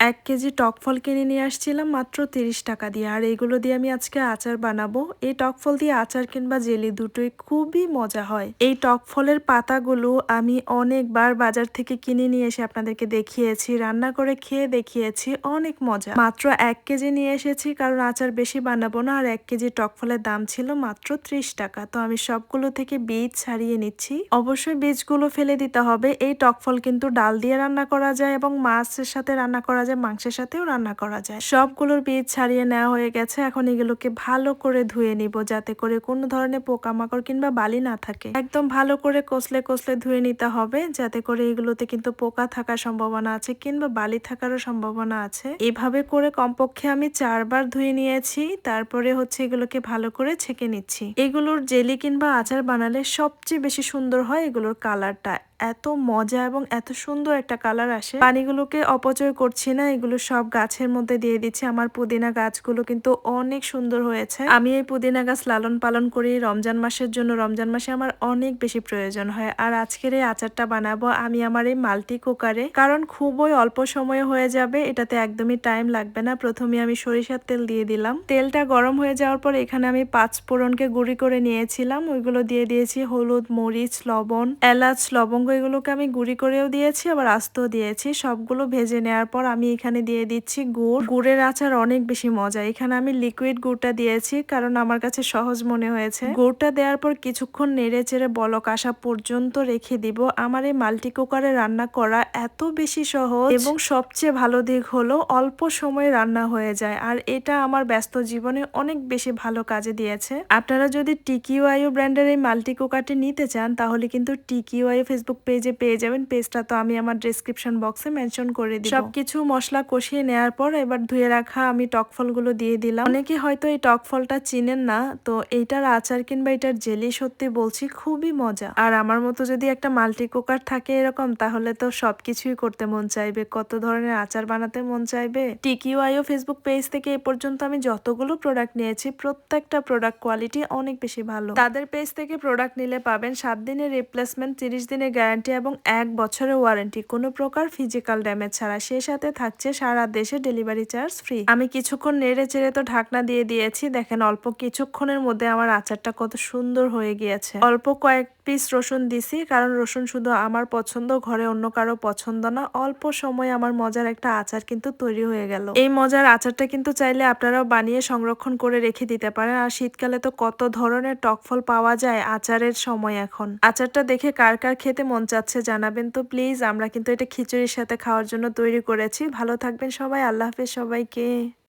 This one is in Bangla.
এক কেজি টক ফল কিনে নিয়ে আসছিলাম মাত্র তিরিশ টাকা দিয়ে। আর এইগুলো দিয়ে আমি আজকে আচার বানাবো। এই টক ফল দিয়ে আচার কিংবা জেলি দুটোই খুবই মজা হয়। এই টক ফলের পাতাগুলো আমি অনেকবার বাজার থেকে কিনে নিয়ে এসে আপনাদেরকে দেখিয়েছি, রান্না করে খেয়ে দেখিয়েছি, অনেক মজা। মাত্র এক কেজি নিয়ে এসেছি, কারণ আচার বেশি বানাবো না। আর এক কেজি টক ফলের দাম ছিল মাত্র ত্রিশ টাকা। তো আমি সবগুলো থেকে বীজ ছাড়িয়ে নিচ্ছি। অবশ্যই বীজগুলো ফেলে দিতে হবে। এই টক ফল কিন্তু ডাল দিয়ে রান্না করা যায় এবং মাছের সাথে রান্না করা যায় মাংসের সাথেও রান্না করা যায়। সবগুলোর বীজ ছাড়িয়ে নেওয়া হয়ে গেছে। এখন এগুলোকে ভালো করে ধুয়ে নিব যাতে করে কোনো ধরনের পোকামাকড় কিংবা বালি না থাকে। একদম ভালো করে কষলে কষলে ধুয়ে নিতে হবে যাতে করে এগুলোতে কিন্তু পোকা থাকার সম্ভাবনা আছে কিংবা বালি থাকারও সম্ভাবনা আছে। এভাবে করে কমপক্ষে আমি চারবার ধুয়ে নিয়েছি। তারপরে হচ্ছে এগুলোকে ভালো করে ছেঁকে নিচ্ছি। এগুলোর জেলি কিংবা আচার বানালে সবচেয়ে বেশি সুন্দর হয় এগুলোর কালারটা। এত মজা এবং এত সুন্দর একটা কালার আসে। পানিগুলোকে অপচয় করছি না, এগুলো সব গাছের মধ্যে দিয়ে দিচ্ছি। আমার পুদিনা গাছগুলো কিন্তু অনেক সুন্দর হয়েছে। আমি এই পুদিনা গাছ লালন পালন করি। রমজান মাসের জন্য রমজান মাসে আমার অনেক বেশি প্রয়োজন হয়। আর আজকের এই আচারটা বানাবো আমি আমার এই মাল্টি কুকারে। কারণ খুবই অল্প সময়ে হয়ে যাবে, এটাতে একদমই টাইম লাগবে না। প্রথমে আমি সরিষার তেল দিয়ে দিলাম। তেলটা গরম হয়ে যাওয়ার পর এখানে আমি পাঁচ ফোড়নকে গুঁড়ি করে নিয়েছিলাম। ওইগুলো দিয়ে দিয়েছি হলুদ, মরিচ, লবণ, এলাচ, লবঙ্গ এগুলোকে আমি গুঁড়ি করেও দিয়েছি, আবার আস্তও দিয়েছি। সবগুলো ভেজে নেওয়ার পর আমি এখানে দিয়ে দিচ্ছি গুড়। গুড়ের আচার অনেক বেশি মজা এখানে আমি লিকুইড গুড়টা দিয়েছি, কারণ আমার কাছে সহজ মনে হয়েছে। গুড়টা দেওয়ার পর কিছুক্ষণ নেড়ে চেড়ে বলক আসা পর্যন্ত রেখে দিব। আমার এই মাল্টি কুকারে রান্না করা এত বেশি সহজ এবং সবচেয়ে ভালো দিক হলো অল্প সময়ে রান্না হয়ে যায়, আর এটা আমার ব্যস্ত জীবনে অনেক বেশি ভালো কাজে দিয়েছে। আপনারা যদি টিকিওয়াইও ব্র্যান্ডের এই মাল্টি কুকারটি নিতে চান, তাহলে কিন্তু টিকিওয়াইও ফেসবুক পেজে পেয়ে যাবেন। পেজটা তো আমি আমার ডিসক্রিপশন বক্সে মেনশন করে দিই সব কিছু মশলা কষিয়ে নেওয়ার পর এবার ধুয়ে রাখা আমি টক ফলগুলো দিয়ে দিলাম। অনেকে হয়তো এই টক ফলটা চিনেন না, তো এইটার আচার কিংবা এটার জেলি সত্যি বলছি খুবই মজা। আর আমার মতো যদি একটা মাল্টি কুকার থাকে এরকম, তাহলে তো সবকিছুই করতে মন চাইবে। কত ধরনের আচার বানাতে মন চাইবে? টিকিউআইও ফেসবুক পেজ থেকে এ পর্যন্ত আমি যতগুলো প্রোডাক্ট নিয়েছি, প্রত্যেকটা প্রোডাক্ট কোয়ালিটি অনেক বেশি ভালো। তাদের পেজ থেকে প্রোডাক্ট নিলে পাবেন সাত দিনের রিপ্লেসমেন্ট তিরিশ দিনের গ্যারান্টি এবং এক বছরের ওয়ারেন্টি। কোনো প্রকার ফিজিক্যাল ড্যামেজ ছাড়া। সে সাথে থাকছে সারা দেশে ডেলিভারি চার্জ ফ্রি। আমি কিছুক্ষণ নেড়ে চেড়ে তো ঢাকনা দিয়ে দিয়েছি। দেখেন অল্প কিছুক্ষণের মধ্যে আমার আচারটা কত সুন্দর হয়ে গিয়েছে। অল্প কয়েক পিস রসুন দিছি, কারণ রসুন শুধু আমার পছন্দ, ঘরে অন্য কারও পছন্দ না, অল্প সময় আমার মজার একটা আচার কিন্তু তৈরি হয়ে গেল। এই মজার আচারটা কিন্তু চাইলে আপনারাও বানিয়ে সংরক্ষণ করে রেখে দিতে পারেন। আর শীতকালে তো কত ধরনের টক ফল পাওয়া যায় আচারের সময় এখন। আচারটা দেখে কার কার খেতে মন চাচ্ছে জানাবেন। তো প্লিজ আমরা কিন্তু এটা খিচুড়ির সাথে খাওয়ার জন্য তৈরি করেছি। ভালো থাকবেন সবাই, আল্লাহ হাফেজ সবাইকে।